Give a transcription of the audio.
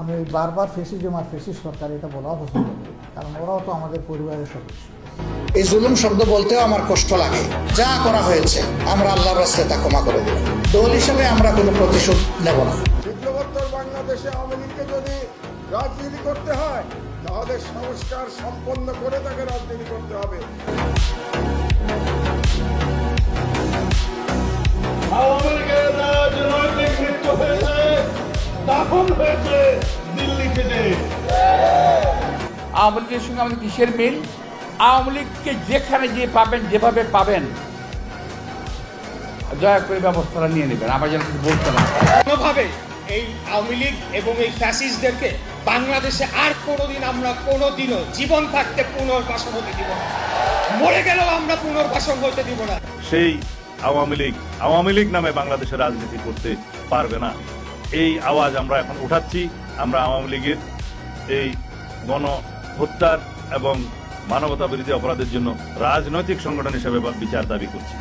আমি বারবার ফেসিজম আর ফেসিস সরকার এটা বলা পছন্দ করি কারণ ওরাও তো আমাদের পরিবারের সদস্য। এই জুলুম শব্দ বলতেও আমার কষ্ট লাগে। যা করা হয়েছে আমরা আল্লাহর রাস্তায় তা ক্ষমা করে দেব। দল হিসেবে আমরা কোনো প্রতিশোধ নেব না। বিপ্লবোত্তর বাংলাদেশে আওয়ামী লীগকে যদি রাজনীতি করতে হয় তাহলে সংস্কার সম্পন্ন করে তাকে রাজনীতি করতে হবে। আওয়ামী লীগের রাজনৈতিক মৃত্যু হয়েছে দাফন হয়েছে। আওয়ামী লীগের সঙ্গে আমাদের কিসের মিল? আওয়ামী লীগকে যেখানে যে পাবেন যেভাবে পাবেন দয়া করে ব্যবস্থাটা নিয়ে নেবেন। আমার যেন কিছু বলতে না কোনোভাবে এই আওয়ামী লীগ এবং এই ফ্যাসিস্টদেরকে বাংলাদেশে আর কোনোদিন আমরা কোনোদিনও জীবন থাকতে পুনর্বাসন হতে দিব না। মরে গেলেও আমরা পুনর্বাসন হতে দিব না। সেই আওয়ামী লীগ আওয়ামী লীগ নামে বাংলাদেশে রাজনীতি করতে পারবে না। এই আওয়াজ আমরা এখন উঠাচ্ছি। আমরা আওয়ামী লীগের এই গণ হত্যার এবং মানবতা বিরোধী অপরাধের জন্য রাজনৈতিক সংগঠন হিসেবে বিচার দাবি করছি।